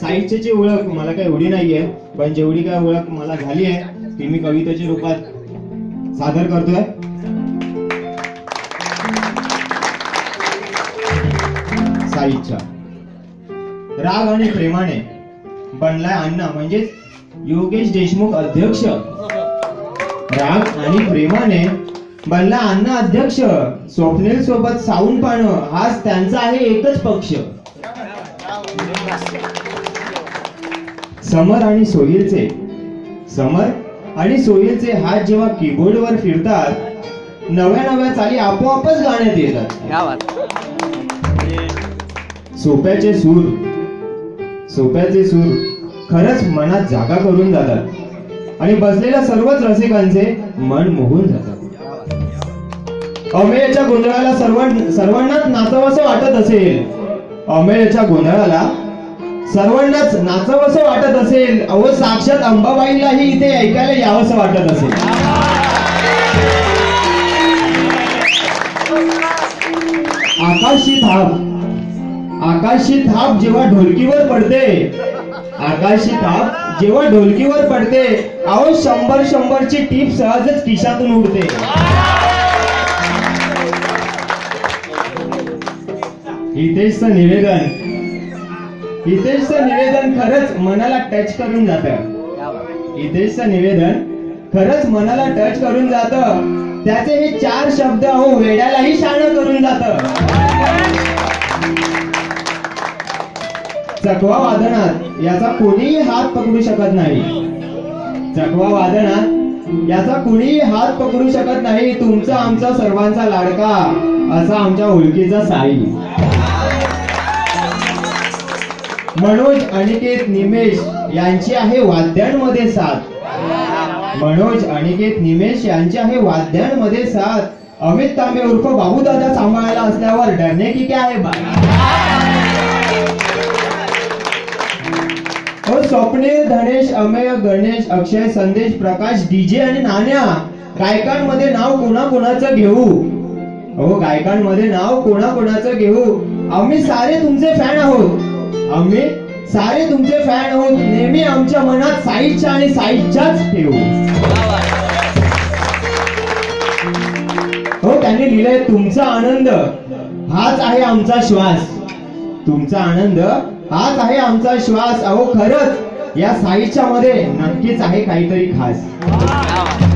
साहित्याची ओळख मला काही एवढी नाहीये पण जेवढी काय ओळख मला झाली आहे ती मी कवितेच्या रूपात सादर करतोय. साहित्य. राग आणि प्रेमाने बनलाय अण्णा म्हणजेच योगेश देशमुख अध्यक्ष. राग आणि प्रेमाने बनला अण्णा अध्यक्ष. स्वप्नील सोबत साऊन पाणं हाच त्यांचा आहे एकच पक्ष. समर आणि सोहिलचे समर आणि सोहिलचे हात जेव्हा कीबोर्डवर फिरतात नव्या नव्या चाली आपोआपच गाण्यात येतात क्या बात. सोप्याचे सूर. सोप्याचे सूर खरंच मनात जागा करून जातात. आणि बसलेल्या सर्वच रसिकांचे मन मोहून जातात. अमेयच्या गोंधळाला सर्व सर्वांनाच नाचावंसं वाटत असेल. अमेयच्या गोंधळाला सर्वांनाच नाचावंसं वाटत असेल. अहो साक्षात अंबाबाईंनाही इथे ऐकायला यावंसं वाटत असेल. आकाशी थाप. आकाशी थाप जेव्हा ढोलकीवर पडते. आकाशी थाप जेव्हा ढोलकीवर पडते अहो शंभर शंभरची टीप सहजच खिशातून उडते. हितेशचं निवेदन. हितेशचं निवेदन खरंच मनाला टच करून जात. हितेशचं निवेदन खरंच मनाला टच करून जात. त्याचे हे चार शब्द अहो वेड्यालाही शाण करून जात. चकवा वादनात याचा कोणीही हात पकडू शकत नाही. चकवा वादनात याचा कुणीही हात पकडू शकत नाही. तुमचा आमचा सर्वांचा लाडका असा आमच्या ओळखीचा साई. मनोज अनिकेत निमेश यांची आहे वाद्यांमध्ये साथ. मनोज अनिकेत निमेश यांची आहे वाद्यांमध्ये साथ. अमित तांबे उर्फ बाबू दादा सांभाळायला असल्यावर डरणे की काय आहे हो स्वप्नील धनेश अमेय गणेश अक्षय संदेश प्रकाश डीजे आणि नाण्या. गायकांमध्ये नाव कोणा कोणाचं घेऊ? हो गायकांमध्ये नाव कोणा कोणाचं घेऊ? आम्ही सारे तुमचे फॅन आहोत. आम्ही सारे तुमचे फॅन आहोत. नेहमी आमच्या मनात साईच्या आणि साईच्याच ठेवू. हो त्यांनी लिहिलंय तुमचा आनंद हाच आहे आमचा श्वास. तुमचा आनंद हाच आहे आमचा श्वास. अहो खरंच या साईच्या मध्ये नक्कीच आहे काहीतरी खास.